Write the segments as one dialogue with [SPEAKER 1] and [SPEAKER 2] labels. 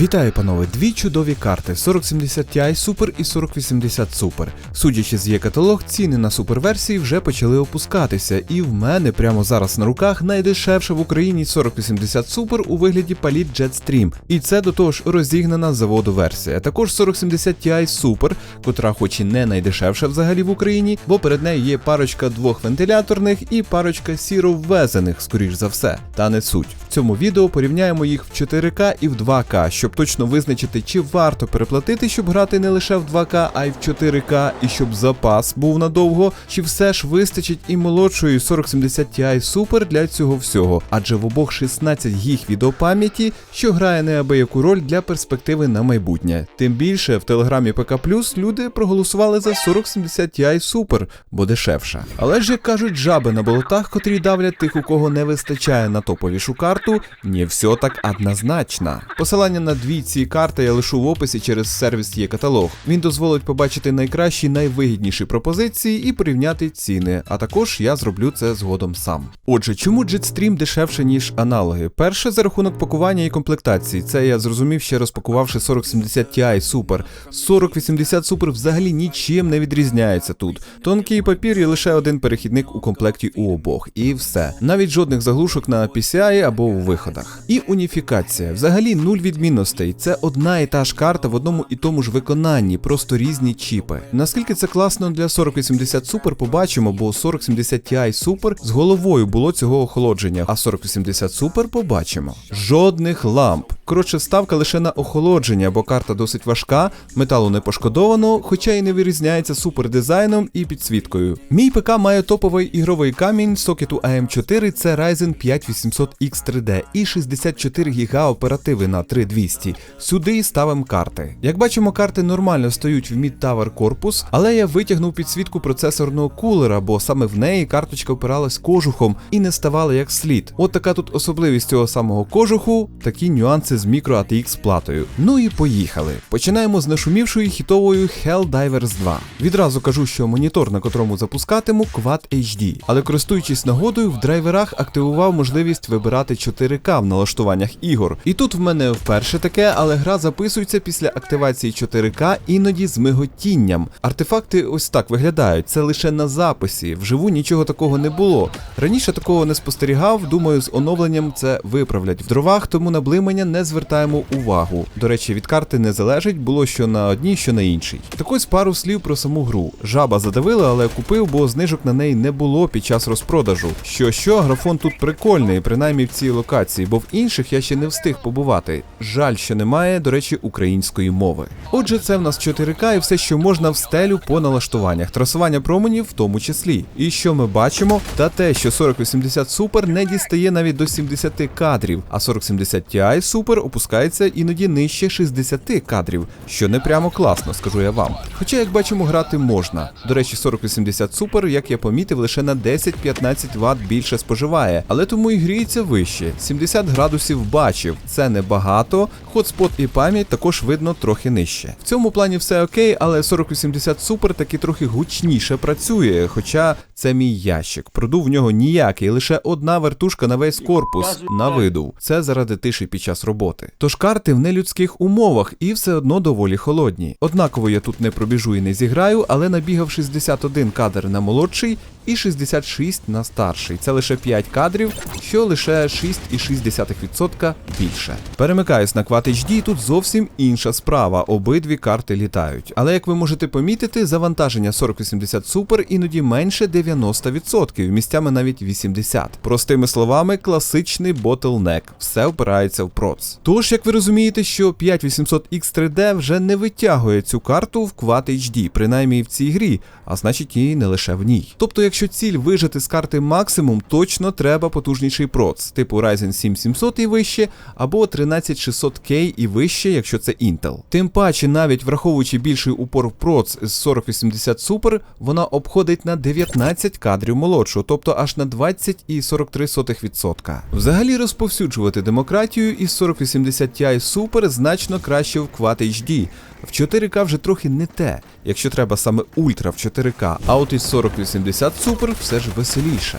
[SPEAKER 1] Вітаю, панове! Дві чудові карти 4070 Ti Super і 4080 Super. Судячи з є каталог, ціни на суперверсії вже почали опускатися, і в мене прямо зараз на руках найдешевша в Україні 4080 Super у вигляді Palit Jetstream. І це до того ж розігнана заводу версія. Також 4070 Ti Super, котра хоч і не найдешевша взагалі в Україні, бо перед нею є парочка двох вентиляторних і парочка сіро ввезених, скоріш за все. Та не суть. В цьому відео порівняємо їх в 4К і в 2К, щоб точно визначити, чи варто переплатити, щоб грати не лише в 2К, а й в 4К, і щоб запас був надовго, чи все ж вистачить і молодшої 4070 Ti Super для цього всього, адже в обох 16 гіг відеопам'яті, що грає неабияку роль для перспективи на майбутнє. Тим більше в телеграмі ПК люди проголосували за 4070 Ti Super, бо дешевша. Але ж як кажуть жаби на болотах, котрі давлять тих, у кого не вистачає на топовішу карту, не все так однозначно. Посилання на дві ці карти я лишу в описі через сервіс є каталог. Він дозволить побачити найкращі, найвигідніші пропозиції і порівняти ціни. А також я зроблю це згодом сам. Отже, чому Jetstream дешевше, ніж аналоги? Перше за рахунок пакування і комплектації. Це я зрозумів ще розпакувавши 4070 Ti Super. 4080 Super взагалі нічим не відрізняється тут. Тонкий папір і лише один перехідник у комплекті у обох. І все. Навіть жодних заглушок на PCI або у виходах. І уніфікація. Взагалі нуль відмінностей. Це одна і та ж карта в одному і тому ж виконанні, просто різні чіпи. Наскільки це класно для 4080 Super, побачимо, бо 4070 Ti Super з головою було цього охолодження, а 4080 Super побачимо. Жодних ламп. Коротше, ставка лише на охолодження, бо карта досить важка, металу не пошкодовано, хоча й не вирізняється супер дизайном і підсвіткою. Мій ПК має топовий ігровий камінь сокету AM4, це Ryzen 5 800X3D і 64 ГБ оперативи на 3200. Сюди ставимо карти. Як бачимо, карти нормально стоють в Mid Tower корпус, але я витягнув підсвітку процесорного кулера, бо саме в неї карточка опиралась кожухом і не ставала як слід. От така тут особливість цього самого кожуху, такі нюанси з мікро ATX платою. Ну і поїхали. Починаємо з нашумівшої хітовою Helldivers 2. Відразу кажу, що монітор, на котрому запускатиму, Quad HD, але користуючись нагодою, в драйверах активував можливість вибирати 4К в налаштуваннях ігор. І тут в мене вперше таке, але гра записується після активації 4К іноді з миготінням. Артефакти ось так виглядають. Це лише на записі. Вживу нічого такого не було. Раніше такого не спостерігав. Думаю, з оновленням це виправлять в дровах, тому на блимання не звертаємо увагу. До речі, від карти не залежить, було що на одній, що на іншій. Так ось пару слів про саму гру. Жаба задавила, але купив, бо знижок на неї не було під час розпродажу. Що що, графон тут прикольний, принаймні в цій локації, бо в інших я ще не встиг побувати. Жаль, що немає, до речі, української мови. Отже, це в нас 4К і все, що можна в стелю по налаштуваннях, трасування променів в тому числі. І що ми бачимо? Та те, що 4080 Super не дістає навіть до 70 кадрів, а 4070 Ti Super опускається іноді нижче 60 кадрів, що не прямо класно, скажу я вам. Хоча, як бачимо, грати можна. До речі, 4080 Super, як я помітив, лише на 10-15 Вт більше споживає, але тому і гріється вище. 70 градусів бачив, це небагато. Хотспот і пам'ять також видно трохи нижче. В цьому плані все окей, але 4080 Super таки трохи гучніше працює, хоча це мій ящик. Продув в нього ніякий, лише одна вертушка на весь корпус на видув. Це заради тиші під час роботи. Тож карти в нелюдських умовах і все одно доволі холодні. Однаково я тут не пробіжу і не зіграю, але набігав 61 кадр на молодший і 66 на старший. Це лише 5 кадрів, що лише 6,6% більше. Перемикаюсь на Quad HD, тут зовсім інша справа. Обидві карти літають. Але як ви можете помітити, завантаження 4080 Super іноді менше 90%, місцями навіть 80%. Простими словами, класичний bottleneck. Все впирається в проц. Тож, як ви розумієте, що 5800X3D вже не витягує цю карту в Quad HD, принаймні в цій грі, а значить і не лише в ній. Тобто, якщо ціль вижити з карти максимум, точно треба потужніший проц, типу Ryzen 7700 і вище, або 13600K і вище, якщо це Intel. Тим паче, навіть враховуючи більший упор в проц з 4080 Super, вона обходить на 19 кадрів молодшу, тобто аж на 20,43%. Взагалі розповсюджувати демократію із 4080 Ti Super значно краще в Quad HD. В 4К вже трохи не те, якщо треба саме ультра в 4К, а от із 4080 Super все ж веселіше.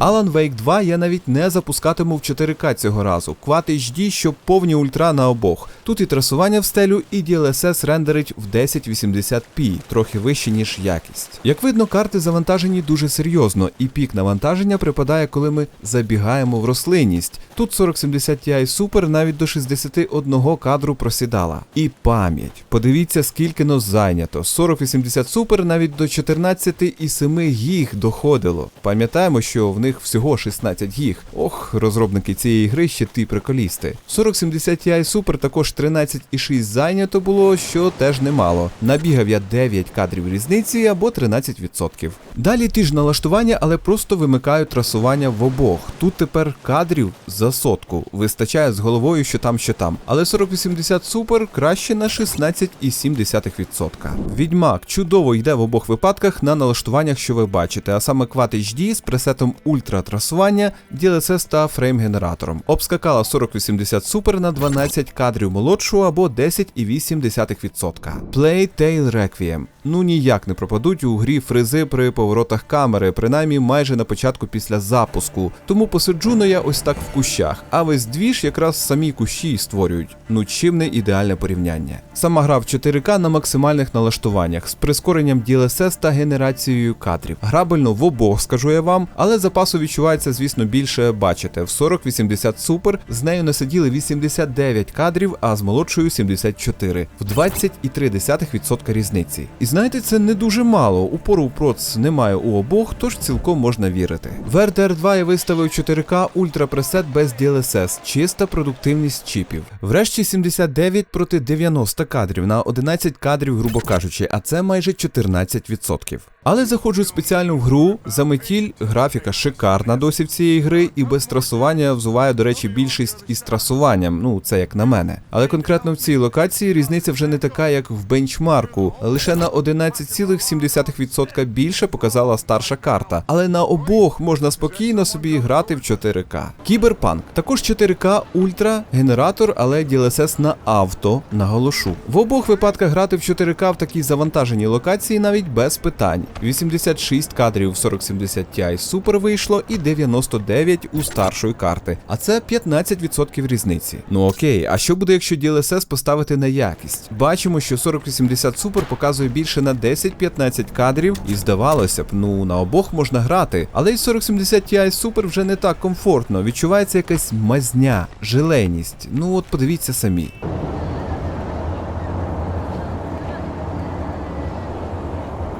[SPEAKER 1] Alan Wake 2 я навіть не запускатиму в 4К цього разу. Quad HD, щоб повні ультра на обох. Тут і трасування в стелю, і DLSS рендерить в 1080p, трохи вище, ніж якість. Як видно, карти завантажені дуже серйозно, і пік навантаження припадає, коли ми забігаємо в рослинність. Тут 4070 Ti Super навіть до 61 кадру просідала. І пам'ять. Подивіться, скільки нас зайнято. 4080 Super навіть до 14,7 гіг доходило. Пам'ятаємо, що в них всього 16 гіг. Ох, розробники цієї гри ще ті приколісти. 4070 Ti Super також 13,6 зайнято було, що теж немало. Набігав я 9 кадрів різниці або 13%. Далі ті ж налаштування, але просто вимикаю трасування в обох. Тут тепер кадрів за сотку. Вистачає з головою, що там, що там. Але 4080 Super краще на 16,7%. Відьмак чудово йде в обох випадках на налаштуваннях, що ви бачите, а саме Quad HD з пресетом ультра трасування, DLSS та фрейм-генератором. Обскакала 4080 Super на 12 кадрів молодшого або 10,8%. Play Tail Requiem. Ну ніяк не пропадуть у грі фризи при поворотах камери, принаймні майже на початку після запуску. Тому посиджу на я ось так в кущах, а весь двіж якраз самі кущі й створюють. Ну чим не ідеальне порівняння. Сама гра в 4К на максимальних налаштуваннях з прискоренням DLSS та генерацією кадрів. Грабельно в обох, скажу я вам, але запасу відчувається, звісно, більше бачите. В 4080 Super з нею насиділи 89 кадрів, а з молодшою 74 в 20,3% різниці. І знаєте, це не дуже мало. Упору проц немає у обох, тож цілком можна вірити. В RDR 2 я виставив 4К ультра пресет без DLSS, чиста продуктивність чіпів. Врешті 79 проти 90 кадрів на 11 кадрів, грубо кажучи, а це майже 14%. Але заходжу спеціально в гру, за метіль графіка шикарна досі в цієї гри, і без трасування взуває, до речі, більшість із трасуванням, ну це як на мене. Але конкретно в цій локації різниця вже не така, як в бенчмарку. Лише на 11,7% більше показала старша карта. Але на обох можна спокійно собі грати в 4К. Кіберпанк також 4К ультра, генератор, але DLSS на авто, наголошу. В обох випадках грати в 4К в такій завантаженій локації навіть без питань. 86 кадрів в 4070 Ti Super вийшло і 99 у старшої карти, а це 15% різниці. Ну окей, а що буде, якщо DLSS поставити на якість? Бачимо, що 4080 Super показує більше на 10-15 кадрів, і здавалося б, ну на обох можна грати, але й 4070 Ti Super вже не так комфортно. Відчувається якась мазня, жиленість. Ну от подивіться самі.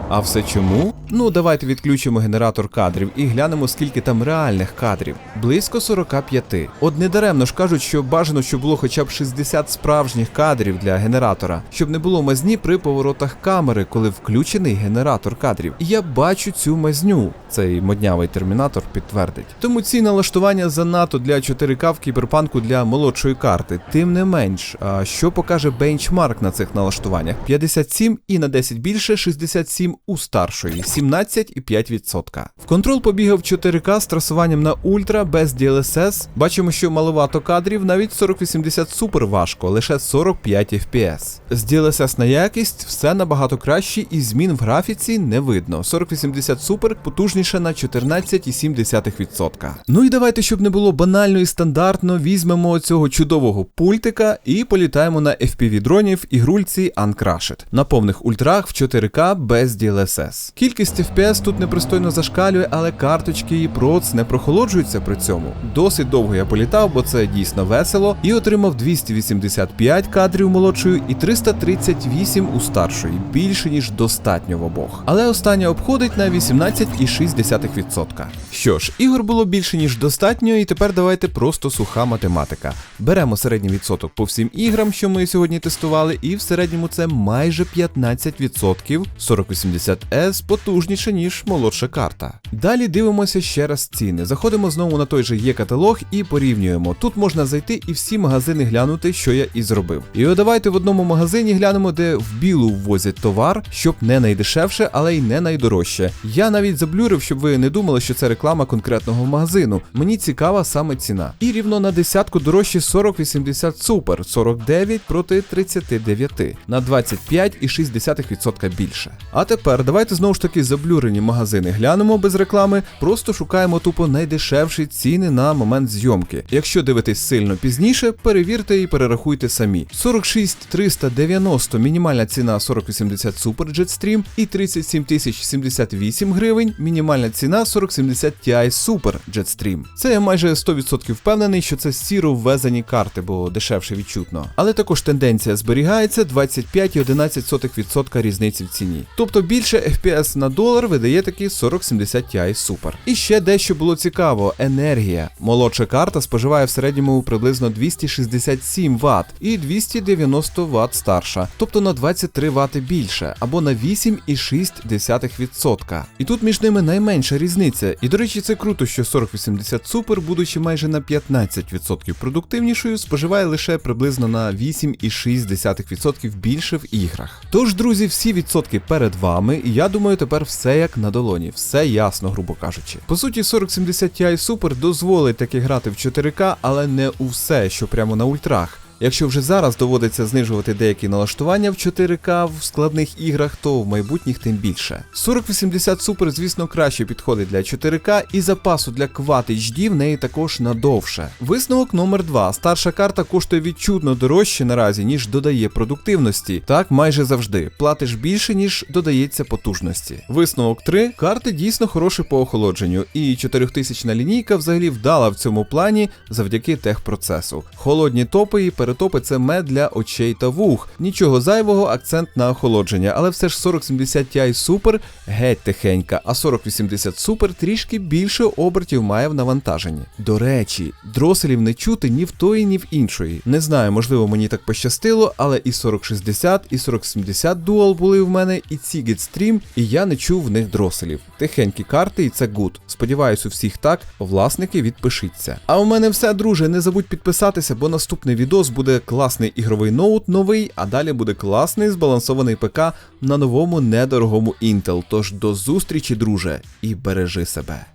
[SPEAKER 1] А все чому? Ну, давайте відключимо генератор кадрів і глянемо, скільки там реальних кадрів. Близько 45. От недаремно ж кажуть, що бажано, щоб було хоча б 60 справжніх кадрів для генератора, щоб не було мазні при поворотах камери, коли включений генератор кадрів. Я бачу цю мазню. Цей моднявий термінатор підтвердить. Тому ці налаштування занадто для 4К в кіберпанку для молодшої карти. Тим не менш, а що покаже бенчмарк на цих налаштуваннях? 57 і на 10 більше 67 у старшої. 17,5%. В контрол побігав 4К з трасуванням на ультра без DLSS. Бачимо, що маловато кадрів, навіть 4080 супер важко, лише 45 FPS. З DLSS на якість все набагато краще і змін в графіці не видно. 4080 супер потужніше на 14,7%. Ну і давайте, щоб не було банально і стандартно, візьмемо цього чудового пультика і політаємо на FPV дронів ігрульці Uncrushed. На повних ультрах в 4К без DLSS. Кількість FPS тут непристойно зашкалює, але карточки і проц не прохолоджуються при цьому. Досить довго я політав, бо це дійсно весело, і отримав 285 кадрів молодшою і 338 у старшої, більше ніж достатньо в обох. Але остання обходить на 18,6%. Що ж, ігор було більше ніж достатньо, і тепер давайте просто суха математика. Беремо середній відсоток по всім іграм, що ми сьогодні тестували, і в середньому це майже 15%. 4080S потужніше, ніж молодша карта. Далі дивимося ще раз ціни. Заходимо знову на той же є каталог і порівнюємо. Тут можна зайти і всі магазини глянути, що я і зробив. І от давайте в одному магазині глянемо, де в білу ввозять товар, щоб не найдешевше, але й не найдорожче. Я навіть заблюрив, щоб ви не думали, що це реклама конкретного магазину. Мені цікава саме ціна. І рівно на десятку дорожче 4080 Super, 49 проти 39, на 25,6% більше. А тепер тепер давайте знову ж таки заблюрені магазини глянемо без реклами, просто шукаємо тупо найдешевші ціни на момент зйомки. Якщо дивитесь сильно пізніше, перевірте і перерахуйте самі. 46 390 мінімальна ціна 4080 Super Jetstream і 37 078 гривень мінімальна ціна 4070 Ti Super Jetstream. Це я майже 100% впевнений, що це сіро ввезені карти, бо дешевше відчутно. Але також тенденція зберігається 25,11% різниці в ціні. Тобто більше FPS на долар видає таки 4070 Ti Super. І ще дещо було цікаво: енергія. Молодша карта споживає в середньому приблизно 267 Вт і 290 Вт старша, тобто на 23 Вт більше, або на 8,6%. І тут між ними найменша різниця. І до речі, це круто, що 4080 Super, будучи майже на 15% продуктивнішою, споживає лише приблизно на 8,6% більше в іграх. Тож, друзі, всі відсотки перед вами, і я думаю, тепер все як на долоні, все ясно, грубо кажучи. По суті, 4070 Ti Super дозволить таки грати в 4К, але не у все, що прямо на ультрах. Якщо вже зараз доводиться знижувати деякі налаштування в 4К в складних іграх, то в майбутніх тим більше. 4080 Super, звісно, краще підходить для 4К, і запасу для Quad HD в неї також надовше. Висновок номер 2. Старша карта коштує відчутно дорожче наразі, ніж додає продуктивності. Так майже завжди. Платиш більше, ніж додається потужності. Висновок 3. Карти дійсно хороші по охолодженню, і 4000 лінійка взагалі вдала в цьому плані завдяки техпроцесу. Холодні топи і перетопи це мед для очей та вух. Нічого зайвого, акцент на охолодження, але все ж 4070 Ti Super геть тихенька, а 4080 Super трішки більше обертів має в навантаженні. До речі, дроселів не чути ні в тої, ні в іншої. Не знаю, можливо, мені так пощастило, але і 4060, і 4070 Dual були в мене, і ці Gitstream, і я не чув в них дроселів. Тихенькі карти, і це гуд. Сподіваюсь, у всіх так. Власники, відпишіться. А у мене все, друже. Не забудь підписатися, бо наступний відос буде класний ігровий ноут новий, а далі буде класний збалансований ПК на новому недорогому Intel. Тож до зустрічі, друже, і бережи себе.